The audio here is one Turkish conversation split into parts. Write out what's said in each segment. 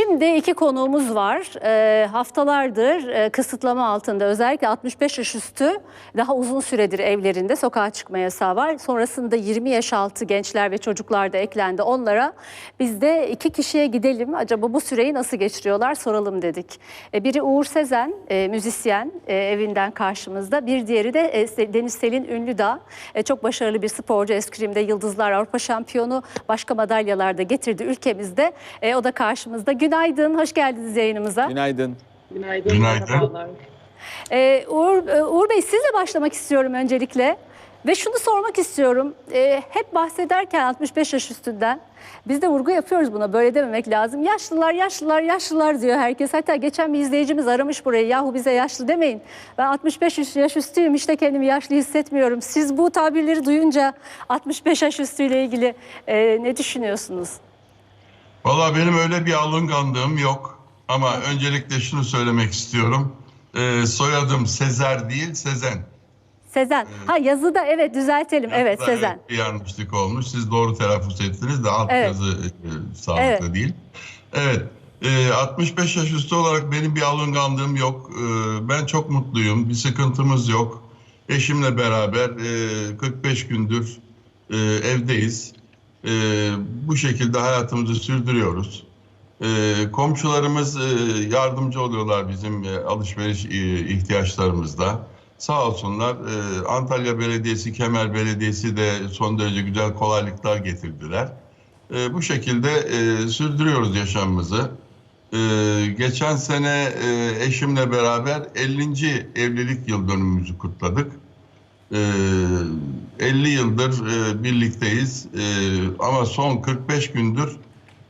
Şimdi iki konuğumuz var. Ee, haftalardır e, kısıtlama altında özellikle 65 yaş üstü daha uzun süredir evlerinde sokağa çıkma yasağı var. Sonrasında 20 yaş altı gençler ve çocuklar da eklendi onlara. Biz de iki kişiye gidelim acaba bu süreyi nasıl geçiriyorlar soralım dedik. E, biri Uğur Sezen e, müzisyen e, evinden karşımızda. Bir diğeri de e, Deniz Selin Ünlüdağ. E, çok başarılı bir sporcu eskrimde Yıldızlar Avrupa şampiyonu başka madalyalar da getirdi ülkemizde. E, o da karşımızda. Günaydın, hoş geldiniz yayınımıza. Günaydın. Günaydın. Günaydın. Ee, Uğur, e, Uğur Bey sizle başlamak istiyorum öncelikle. Ve şunu sormak istiyorum. Ee, hep bahsederken 65 yaş üstünden biz de vurgu yapıyoruz buna böyle dememek lazım. Yaşlılar, yaşlılar, yaşlılar diyor herkes. Hatta geçen bir izleyicimiz aramış burayı. Yahu bize yaşlı demeyin. Ben 65 yaş üstüyüm işte kendimi yaşlı hissetmiyorum. Siz bu tabirleri duyunca 65 yaş üstüyle ilgili e, ne düşünüyorsunuz? Valla benim öyle bir alınganlığım yok. Ama öncelikle şunu söylemek istiyorum. Ee, soyadım Sezer değil, Sezen. Sezen. Ha yazıda evet düzeltelim. Evet Yazıda Sezen. bir yanlışlık olmuş. Siz doğru telaffuz ettiniz de alt Evet. yazı e, sağlıklı Evet. değil. Evet. e, 65 yaş üstü olarak benim bir alınganlığım yok. E, ben çok mutluyum. Bir sıkıntımız yok. Eşimle beraber e, 45 gündür e, evdeyiz. E, bu şekilde hayatımızı sürdürüyoruz. E, komşularımız e, yardımcı oluyorlar bizim e, alışveriş e, ihtiyaçlarımızda. Sağ olsunlar. e, Antalya Belediyesi, Kemer Belediyesi de son derece güzel kolaylıklar getirdiler. E, bu şekilde e, sürdürüyoruz yaşamımızı. E, geçen sene e, eşimle beraber 50. evlilik yıl dönümümüzü kutladık. E, 50 yıldır e, birlikteyiz E, ama son 45 gündür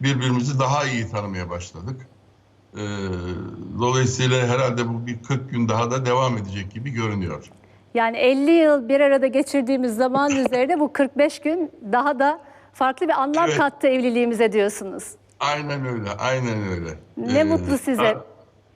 birbirimizi daha iyi tanımaya başladık. E, dolayısıyla herhalde bu bir 40 gün daha da devam edecek gibi görünüyor. Yani 50 yıl bir arada geçirdiğimiz zaman üzerine bu 45 gün daha da farklı bir anlam Evet. kattı evliliğimize diyorsunuz. Aynen öyle, aynen öyle. Ne Ee, mutlu size.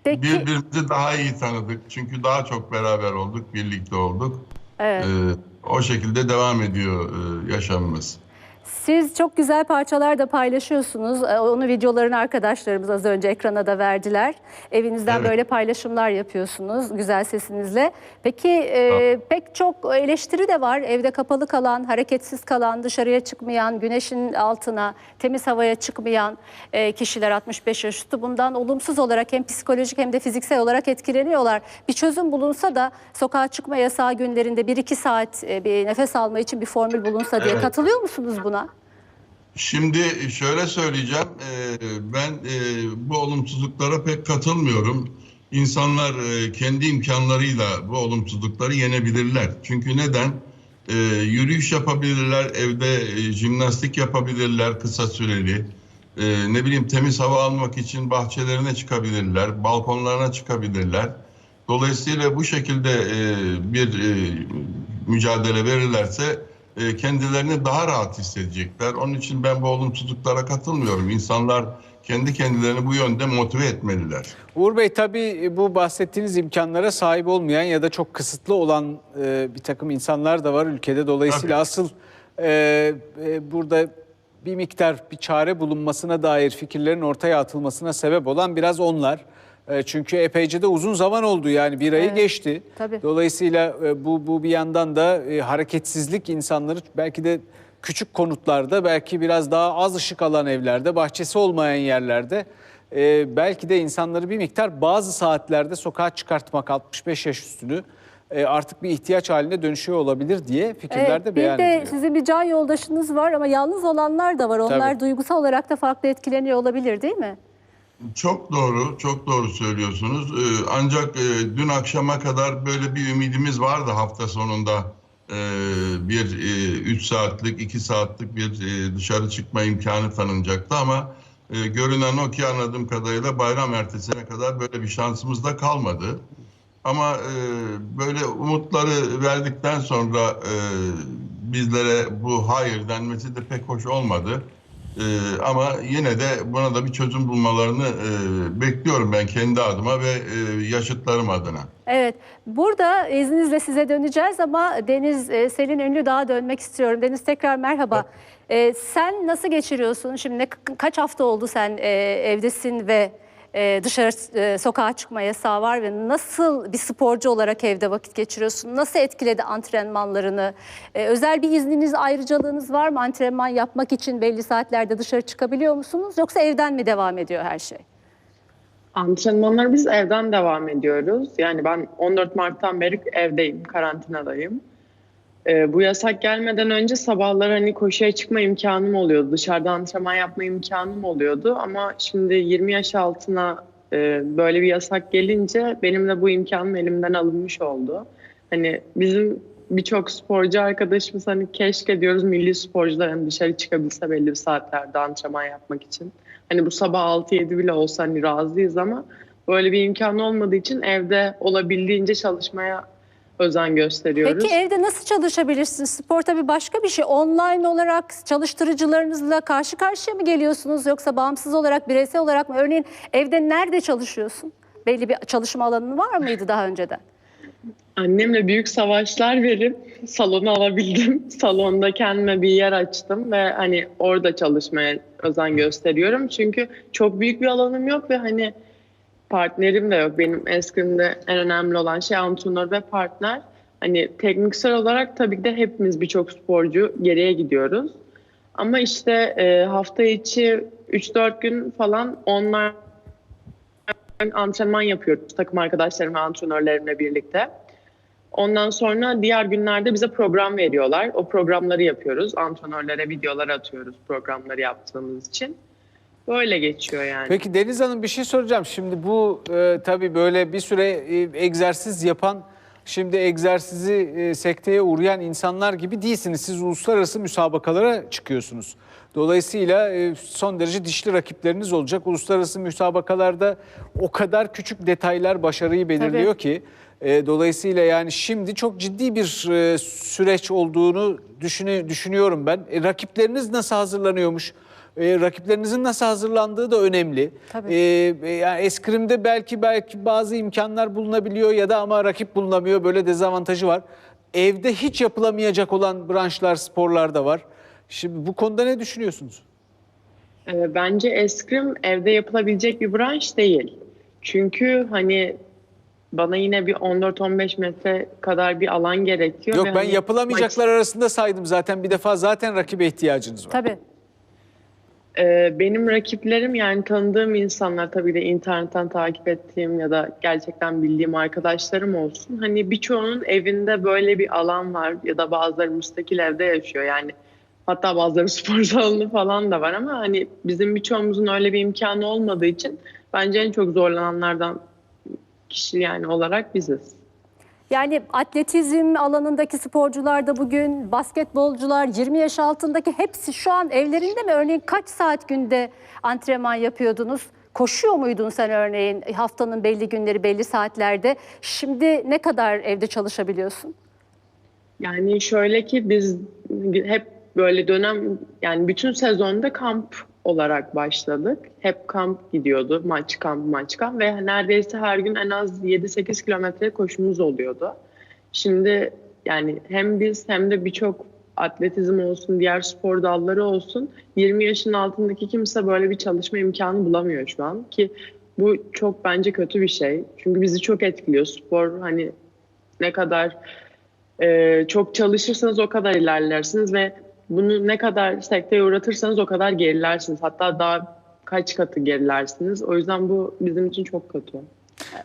Peki Birbirimizi daha iyi tanıdık çünkü daha çok beraber olduk, birlikte olduk. Evet. Ee, o şekilde devam ediyor e, yaşamımız. Siz çok güzel parçalar da paylaşıyorsunuz. Ee, Onu videolarını arkadaşlarımız az önce ekrana da verdiler. Evinizden Evet. böyle paylaşımlar yapıyorsunuz güzel sesinizle. Peki e, pek çok eleştiri de var. Evde kapalı kalan, hareketsiz kalan, dışarıya çıkmayan, güneşin altına, temiz havaya çıkmayan e, kişiler 65 yaş üstü bundan olumsuz olarak hem psikolojik hem de fiziksel olarak etkileniyorlar. Bir çözüm bulunsa da sokağa çıkma yasağı günlerinde 1-2 saat e, bir nefes alma için bir formül bulunsa diye Evet. katılıyor musunuz buna? Şimdi şöyle söyleyeceğim, e, ben e, bu olumsuzluklara pek katılmıyorum. İnsanlar e, kendi imkanlarıyla bu olumsuzlukları yenebilirler. Çünkü neden? Yürüyüş yapabilirler, evde jimnastik yapabilirler kısa süreli. Ne bileyim temiz hava almak için bahçelerine çıkabilirler, balkonlarına çıkabilirler. Dolayısıyla bu şekilde bir mücadele verirlerse e, kendilerini daha rahat hissedecekler. Onun için ben bu olumsuzluklara katılmıyorum. İnsanlar kendi kendilerini bu yönde motive etmeliler. Uğur Bey tabii bu bahsettiğiniz imkanlara sahip olmayan ya da çok kısıtlı olan e, bir takım insanlar da var ülkede. Dolayısıyla Tabii. asıl e, e, burada bir miktar bir çare bulunmasına dair fikirlerin ortaya atılmasına sebep olan biraz onlar. E, çünkü epeyce de uzun zaman oldu yani bir ayı Evet, geçti. tabii. Dolayısıyla e, bu, bu bir yandan da e, hareketsizlik insanları belki de küçük konutlarda belki biraz daha az ışık alan evlerde, bahçesi olmayan yerlerde e, belki de insanları bir miktar bazı saatlerde sokağa çıkartmak 65 yaş üstünü e, artık bir ihtiyaç haline dönüşüyor olabilir diye fikirler Evet, de bir beyan de ediliyor. sizin bir can yoldaşınız var ama yalnız olanlar da var. Onlar Tabii. duygusal olarak da farklı etkileniyor olabilir değil mi? Çok doğru, çok doğru söylüyorsunuz. Ee, ancak e, dün akşama kadar böyle bir ümidimiz vardı hafta sonunda. Ee, bir 3 saatlik, 2 saatlik bir e, dışarı çıkma imkanı tanınacaktı ama e, görünen o ki anladığım kadarıyla bayram ertesine kadar böyle bir şansımız da kalmadı. Ama e, böyle umutları verdikten sonra e, bizlere bu hayır denmesi de pek hoş olmadı. E, ama yine de buna da bir çözüm bulmalarını e, bekliyorum ben kendi adıma ve e, yaşıtlarım adına. Evet, burada izninizle size döneceğiz ama Deniz e, Selin Ünlü daha dönmek istiyorum. Deniz tekrar merhaba. Ee, sen nasıl geçiriyorsun? Şimdi ne, kaç hafta oldu sen e, evdesin ve e, dışarı e, sokağa çıkma yasağı var ve nasıl bir sporcu olarak evde vakit geçiriyorsun? Nasıl etkiledi antrenmanlarını? E, özel bir izniniz, ayrıcalığınız var mı? Antrenman yapmak için belli saatlerde dışarı çıkabiliyor musunuz? Yoksa evden mi devam ediyor her şey? Antrenmanlar biz evden devam ediyoruz. Yani ben 14 Mart'tan beri evdeyim, karantinadayım. Ee, bu yasak gelmeden önce sabahları hani koşuya çıkma imkanım oluyordu. Dışarıda antrenman yapma imkanım oluyordu. Ama şimdi 20 yaş altına e, böyle bir yasak gelince benim de bu imkanım elimden alınmış oldu. Hani bizim birçok sporcu arkadaşımız hani keşke diyoruz milli sporcular hani dışarı çıkabilse belli bir saatlerde antrenman yapmak için. Hani bu sabah 6-7 bile olsa hani razıyız ama böyle bir imkan olmadığı için evde olabildiğince çalışmaya özen gösteriyoruz. Peki evde nasıl çalışabilirsiniz? Spor tabii başka bir şey. Online olarak çalıştırıcılarınızla karşı karşıya mı geliyorsunuz yoksa bağımsız olarak, bireysel olarak mı? Örneğin evde nerede çalışıyorsun? Belli bir çalışma alanın var mıydı daha önceden? Annemle büyük savaşlar verip salonu alabildim. Salonda kendime bir yer açtım ve hani orada çalışmaya özen gösteriyorum. Çünkü çok büyük bir alanım yok ve hani partnerim de yok. Benim eskrimde en önemli olan şey antrenör ve partner. Hani tekniksel olarak tabii ki de hepimiz birçok sporcu geriye gidiyoruz. Ama işte e, hafta içi 3-4 gün falan online antrenman yapıyoruz takım arkadaşlarım ve antrenörlerimle birlikte. Ondan sonra diğer günlerde bize program veriyorlar. O programları yapıyoruz. Antrenörlere videolar atıyoruz programları yaptığımız için. Böyle geçiyor yani. Peki Deniz Hanım bir şey soracağım. Şimdi bu e, tabii böyle bir süre e, egzersiz yapan, şimdi egzersizi e, sekteye uğrayan insanlar gibi değilsiniz. Siz uluslararası müsabakalara çıkıyorsunuz. Dolayısıyla e, son derece dişli rakipleriniz olacak. Uluslararası müsabakalarda o kadar küçük detaylar başarıyı belirliyor Tabii. ki. E, dolayısıyla yani şimdi çok ciddi bir e, süreç olduğunu düşünü- düşünüyorum ben. E, rakipleriniz nasıl hazırlanıyormuş? E, rakiplerinizin nasıl hazırlandığı da önemli. Tabii. E, e, yani eskrimde belki belki bazı imkanlar bulunabiliyor ya da ama rakip bulunamıyor. Böyle dezavantajı var. Evde hiç yapılamayacak olan branşlar, sporlar da var. Şimdi bu konuda ne düşünüyorsunuz? Ee, Bence eskrim evde yapılabilecek bir branş değil. Çünkü hani bana yine bir 14-15 metre kadar bir alan gerekiyor. Yok ve ben hani yapılamayacaklar arasında saydım zaten. Bir defa zaten rakibe ihtiyacınız var. Tabii. Ee, benim rakiplerim yani tanıdığım insanlar tabii de internetten takip ettiğim ya da gerçekten bildiğim arkadaşlarım olsun. Hani birçoğunun evinde böyle bir alan var ya da bazıları müstakil evde yaşıyor yani. Hatta bazıları spor salonu falan da var ama hani bizim birçoğumuzun öyle bir imkanı olmadığı için bence en çok zorlananlardan kişi yani olarak biziz. Yani atletizm alanındaki sporcular da bugün, basketbolcular, 20 yaş altındaki hepsi şu an evlerinde mi? Örneğin kaç saat günde antrenman yapıyordunuz? Koşuyor muydun sen örneğin haftanın belli günleri, belli saatlerde? Şimdi ne kadar evde çalışabiliyorsun? Yani şöyle ki biz hep böyle dönem yani bütün sezonda kamp olarak başladık. Hep kamp gidiyordu. Maç kamp maç kamp ve neredeyse her gün en az 7-8 kilometre koşumuz oluyordu. Şimdi yani hem biz hem de birçok atletizm olsun, diğer spor dalları olsun 20 yaşın altındaki kimse böyle bir çalışma imkanı bulamıyor şu an ki bu çok bence kötü bir şey. Çünkü bizi çok etkiliyor. Spor hani ne kadar ee, çok çalışırsanız o kadar ilerlersiniz ve bunu ne kadar sekteye uğratırsanız o kadar gerilersiniz. Hatta daha kaç katı gerilersiniz. O yüzden bu bizim için çok kötü.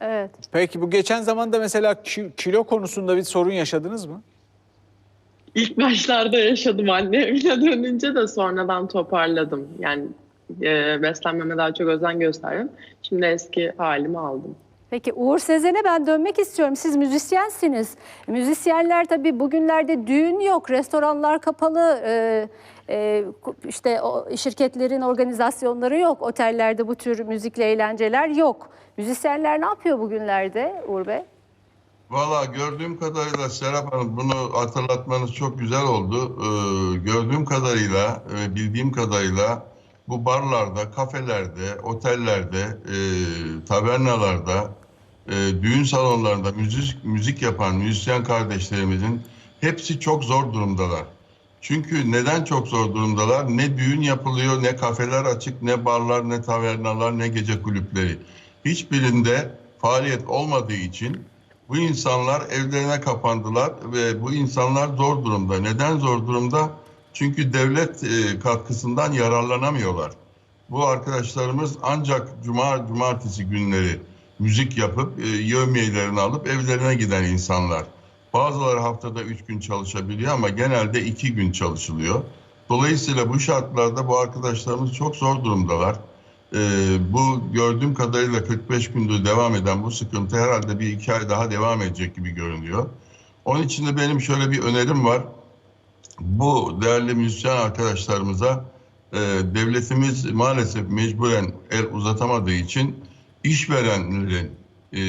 Evet. Peki bu geçen zamanda mesela ki- kilo konusunda bir sorun yaşadınız mı? İlk başlarda yaşadım annemle dönünce de sonradan toparladım. Yani e, beslenmeme daha çok özen gösterdim. Şimdi eski halimi aldım. Peki Uğur Sezen'e ben dönmek istiyorum. Siz müzisyensiniz. Müzisyenler tabii bugünlerde düğün yok, restoranlar kapalı, e, e, işte şirketlerin organizasyonları yok, otellerde bu tür müzikle eğlenceler yok. Müzisyenler ne yapıyor bugünlerde Uğur Bey? Valla gördüğüm kadarıyla Serap Hanım bunu hatırlatmanız çok güzel oldu. Ee, gördüğüm kadarıyla, e, bildiğim kadarıyla bu barlarda, kafelerde, otellerde, e, tavernalarda, e, düğün salonlarında müzik, müzik yapan müzisyen kardeşlerimizin hepsi çok zor durumdalar. Çünkü neden çok zor durumdalar? Ne düğün yapılıyor, ne kafeler açık, ne barlar, ne tavernalar, ne gece kulüpleri. Hiçbirinde faaliyet olmadığı için bu insanlar evlerine kapandılar ve bu insanlar zor durumda. Neden zor durumda? Çünkü devlet e, katkısından yararlanamıyorlar. Bu arkadaşlarımız ancak cuma cumartesi günleri müzik yapıp e, yevmiyelerini alıp evlerine giden insanlar. Bazıları haftada üç gün çalışabiliyor ama genelde iki gün çalışılıyor. Dolayısıyla bu şartlarda bu arkadaşlarımız çok zor durumdalar. E, bu gördüğüm kadarıyla 45 gündür devam eden bu sıkıntı herhalde bir iki ay daha devam edecek gibi görünüyor. Onun için de benim şöyle bir önerim var. Bu değerli müzisyen arkadaşlarımıza e, devletimiz maalesef mecburen el uzatamadığı için işverenlerin, e,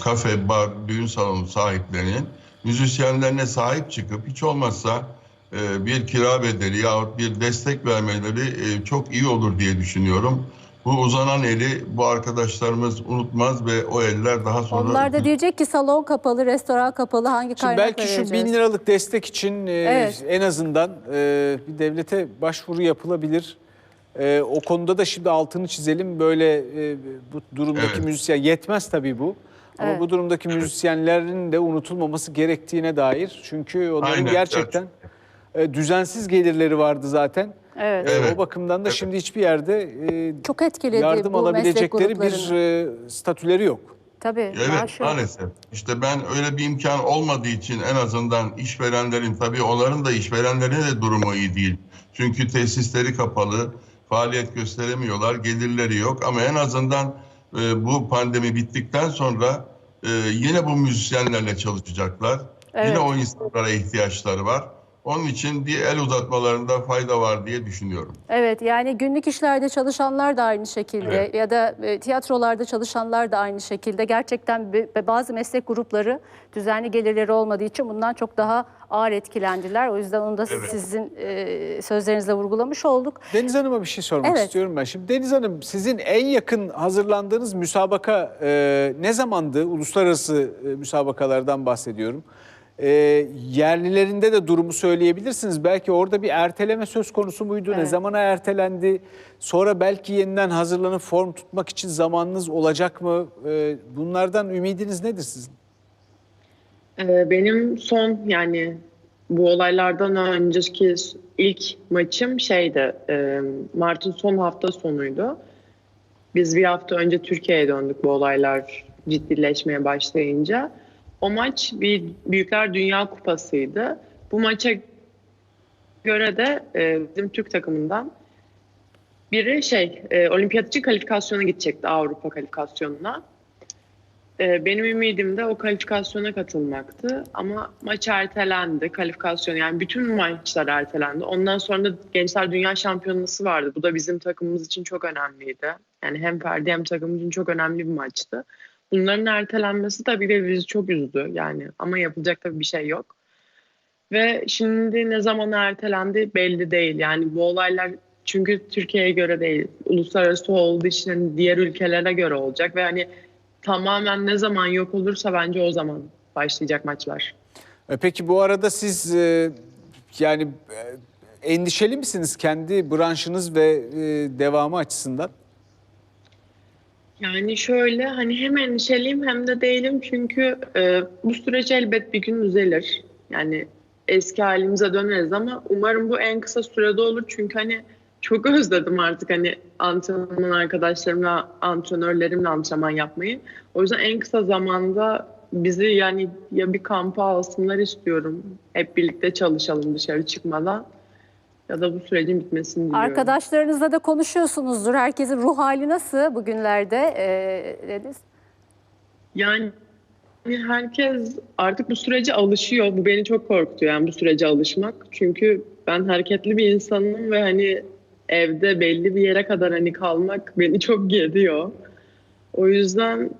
kafe, bar, düğün salonu sahiplerinin müzisyenlerine sahip çıkıp hiç olmazsa e, bir kira bedeli yahut bir destek vermeleri e, çok iyi olur diye düşünüyorum. Bu uzanan eli bu arkadaşlarımız unutmaz ve o eller daha sonra... Onlar da diyecek ki salon kapalı, restoran kapalı hangi Şimdi kaynakla belki şu bin liralık destek için e, Evet. en azından e, bir devlete başvuru yapılabilir. E, o konuda da şimdi altını çizelim. Böyle e, bu durumdaki Evet. müzisyen yetmez tabii bu. Ama Evet. bu durumdaki müzisyenlerin de unutulmaması gerektiğine dair. Çünkü onların Aynen, gerçekten e, düzensiz gelirleri vardı zaten. Evet. Evet. O bakımdan da şimdi hiçbir yerde e, Çok etkiledi yardım bu alabilecekleri bir e, statüleri yok. Tabii. Evet yok. maalesef. İşte ben öyle bir imkan olmadığı için en azından işverenlerin tabii onların da işverenlerin de durumu iyi değil. Çünkü tesisleri kapalı, faaliyet gösteremiyorlar, gelirleri yok ama en azından e, bu pandemi bittikten sonra e, yine bu müzisyenlerle çalışacaklar. Evet. Yine o insanlara ihtiyaçları var. Onun için bir el uzatmalarında fayda var diye düşünüyorum. Evet yani günlük işlerde çalışanlar da aynı şekilde Evet. ya da e, tiyatrolarda çalışanlar da aynı şekilde. Gerçekten bazı meslek grupları düzenli gelirleri olmadığı için bundan çok daha ağır etkilendiler. O yüzden onu da Evet. sizin e, sözlerinizle vurgulamış olduk. Deniz Hanım'a bir şey sormak Evet. istiyorum ben. Şimdi Deniz Hanım sizin en yakın hazırlandığınız müsabaka e, ne zamandı? Uluslararası e, müsabakalardan bahsediyorum. E, yerlilerinde de durumu söyleyebilirsiniz. Belki orada bir erteleme söz konusu muydu? Ne Evet. zamana ertelendi? Sonra belki yeniden hazırlanıp form tutmak için zamanınız olacak mı? E, bunlardan ümidiniz nedir sizin? Ee, Benim son yani bu olaylardan önceki ilk maçım şeydi, e, Mart'ın son hafta sonuydu. Biz bir hafta önce Türkiye'ye döndük bu olaylar ciddileşmeye başlayınca. O maç bir Büyükler Dünya Kupası'ydı. Bu maça göre de e, bizim Türk takımından biri şey e, olimpiyat kalifikasyona gidecekti Avrupa kalifikasyonuna. Ee, Benim ümidim de o kalifikasyona katılmaktı ama maç ertelendi. Kalifikasyon yani bütün maçlar ertelendi. Ondan sonra da Gençler Dünya Şampiyonası vardı. Bu da bizim takımımız için çok önemliydi. Yani hem Ferdi hem takım için çok önemli bir maçtı. Bunların ertelenmesi tabii de bizi çok üzdü yani ama yapılacak tabii bir şey yok. Ve şimdi ne zaman ertelendi belli değil. Yani bu olaylar çünkü Türkiye'ye göre değil, uluslararası olduğu için hani diğer ülkelere göre olacak ve hani tamamen ne zaman yok olursa bence o zaman başlayacak maçlar. E, Peki bu arada siz e, yani e, endişeli misiniz kendi branşınız ve devamı açısından? Yani şöyle hani hem endişeliyim hem de değilim çünkü e, bu süreç elbet bir gün düzelir. Yani eski halimize döneriz ama umarım bu en kısa sürede olur çünkü hani çok özledim artık hani antrenman arkadaşlarımla, antrenörlerimle antrenman yapmayı. O yüzden en kısa zamanda bizi yani ya bir kampa alsınlar istiyorum. Hep birlikte çalışalım dışarı çıkmadan ya da bu sürecin bitmesini diliyorum. Arkadaşlarınızla da konuşuyorsunuzdur. Herkesin ruh hali nasıl bugünlerde e, Deniz? Yani herkes artık bu sürece alışıyor. Bu beni çok korkutuyor yani bu sürece alışmak. Çünkü ben hareketli bir insanım ve hani evde belli bir yere kadar hani kalmak beni çok geriyor. O yüzden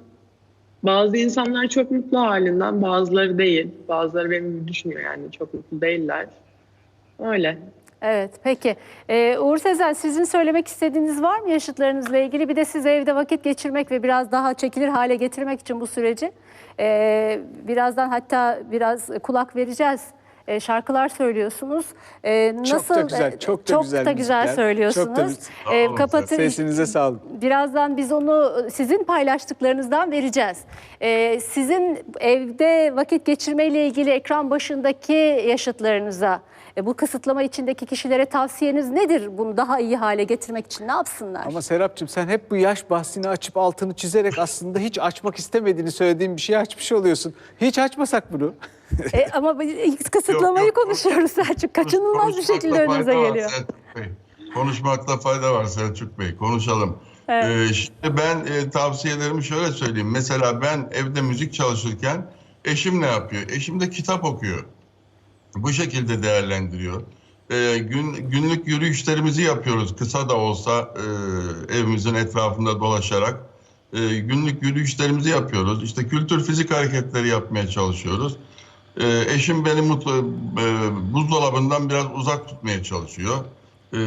bazı insanlar çok mutlu halinden, bazıları değil. Bazıları benim düşünüyor yani çok mutlu değiller. Öyle. Evet, peki. Ee, Uğur Sezen, sizin söylemek istediğiniz var mı yaşıtlarınızla ilgili? Bir de siz evde vakit geçirmek ve biraz daha çekilir hale getirmek için bu süreci. Ee, birazdan hatta biraz kulak vereceğiz e, şarkılar söylüyorsunuz. E, nasıl çok da güzel, e, çok da çok güzel da güzel müzikler. söylüyorsunuz. Çok da. Sağ E, kapatın Sesinize sağlık. Birazdan biz onu sizin paylaştıklarınızdan vereceğiz. E, sizin evde vakit geçirmeyle ilgili ekran başındaki yaşıtlarınıza e, bu kısıtlama içindeki kişilere tavsiyeniz nedir? Bunu daha iyi hale getirmek için ne yapsınlar? Ama Serapcığım sen hep bu yaş bahsini açıp altını çizerek aslında hiç açmak istemediğini söylediğin bir şeyi açmış oluyorsun. Hiç açmasak bunu. E, ama kısıtlamayı Yok, yok, konuşuyoruz Selçuk. Kaçınılmaz bir şekilde var geliyor. Selçuk Bey. Konuşmakta fayda var Selçuk Bey. Konuşalım. Ee, şimdi ben e, tavsiyelerimi şöyle söyleyeyim. Mesela ben evde müzik çalışırken eşim ne yapıyor? Eşim de kitap okuyor. Bu şekilde değerlendiriyor. Ee, gün, günlük yürüyüşlerimizi yapıyoruz. Kısa da olsa e, evimizin etrafında dolaşarak. E, günlük yürüyüşlerimizi yapıyoruz. İşte kültür fizik hareketleri yapmaya çalışıyoruz. Ee, eşim beni mutlu, e, buzdolabından biraz uzak tutmaya çalışıyor. Ee,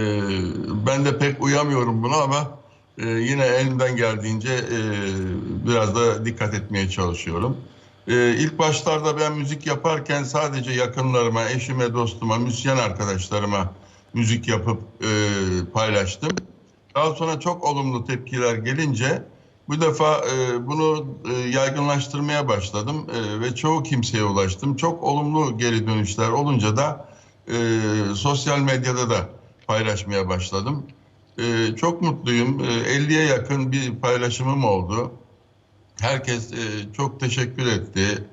ben de pek uyamıyorum buna ama e, yine elimden geldiğince e, biraz da dikkat etmeye çalışıyorum. Ee, ilk başlarda ben müzik yaparken sadece yakınlarıma, eşime, dostuma, müzisyen arkadaşlarıma müzik yapıp e, paylaştım. Daha sonra çok olumlu tepkiler gelince bu defa e, bunu e, yaygınlaştırmaya başladım e, ve çoğu kimseye ulaştım. Çok olumlu geri dönüşler olunca da e, sosyal medyada da paylaşmaya başladım. E, çok mutluyum. E, 50'ye yakın bir paylaşımım oldu. Herkes e, çok teşekkür etti.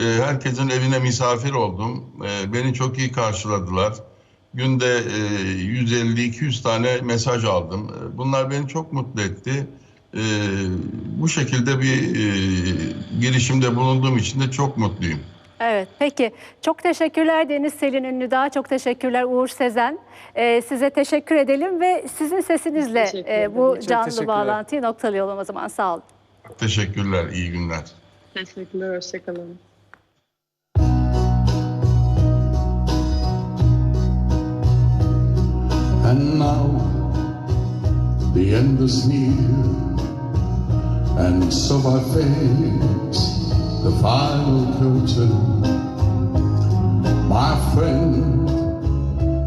E, herkesin evine misafir oldum. E, beni çok iyi karşıladılar. Günde e, 150-200 tane mesaj aldım. E, bunlar beni çok mutlu etti. E, bu şekilde bir e, girişimde bulunduğum için de çok mutluyum. Evet, peki. Çok teşekkürler Deniz Selin Ünlüdağ, çok teşekkürler Uğur Sezen. Ee, size teşekkür edelim ve sizin sesinizle e, bu Çok canlı bağlantıyı noktalayalım o zaman. Sağ olun. Teşekkürler, iyi günler. Teşekkürler, hoşçakalın. And now the end is near, and so I face the final curtain. My friend,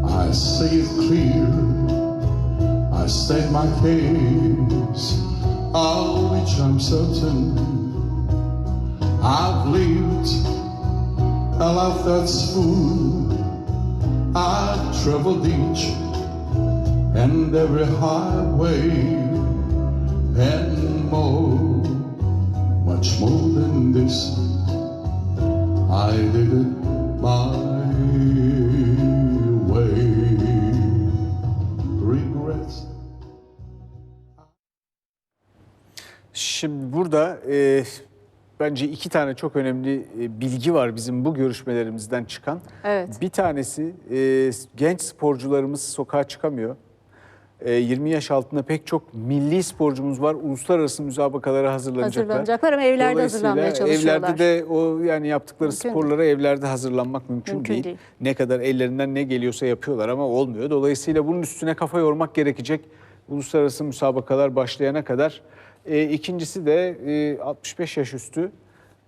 I say it clear, I state my case, of which I'm certain. I've lived a life that's full. I've traveled each and every highway and more, much more than this. I did it my way. Regrets. Şimdi burada e, bence iki tane çok önemli e, bilgi var bizim bu görüşmelerimizden çıkan. Evet. Bir tanesi e, genç sporcularımız sokağa çıkamıyor. E, 20 yaş altında pek çok milli sporcumuz var. Uluslararası müsabakalara hazırlanacaklar. Hazırlanacaklar ama evlerde hazırlanmaya çalışıyorlar. Evlerde de o yani yaptıkları Mümkün sporlara evlerde hazırlanmak mümkün, Mümkün değil. değil. Ne kadar ellerinden ne geliyorsa yapıyorlar ama olmuyor. Dolayısıyla bunun üstüne kafa yormak gerekecek. Uluslararası müsabakalar başlayana kadar. E, ikincisi de e, 65 yaş üstü.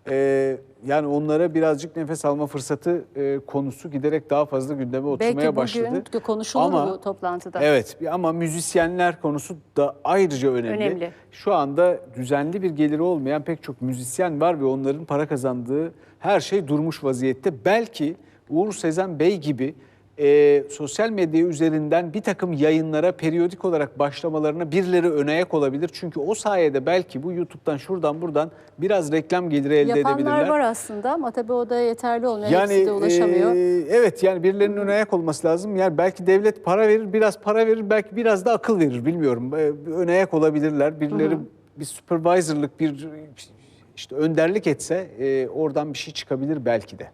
E, yani onlara birazcık nefes alma fırsatı e, konusu giderek daha fazla gündeme oturmaya Belki başladı. bugün konuşulur Ama- bu toplantıda. Evet ama müzisyenler konusu da ayrıca önemli. Önemli. Şu anda düzenli bir geliri olmayan pek çok müzisyen var ve onların para kazandığı her şey durmuş vaziyette. Belki Uğur Sezen Bey gibi e, sosyal medya üzerinden bir takım yayınlara periyodik olarak başlamalarına birileri ön ayak olabilir. Çünkü o sayede belki bu YouTube'dan şuradan buradan biraz reklam geliri elde Yapanlar edebilirler. var aslında ama tabii o da yeterli olmuyor. Yani Hepsi de ulaşamıyor. e, evet yani birilerinin ön ayak olması lazım. Yani belki devlet para verir, biraz para verir, belki biraz da akıl verir bilmiyorum. E, ön ayak olabilirler. Birileri bir supervisor'lık bir işte önderlik etse e, oradan bir şey çıkabilir belki de.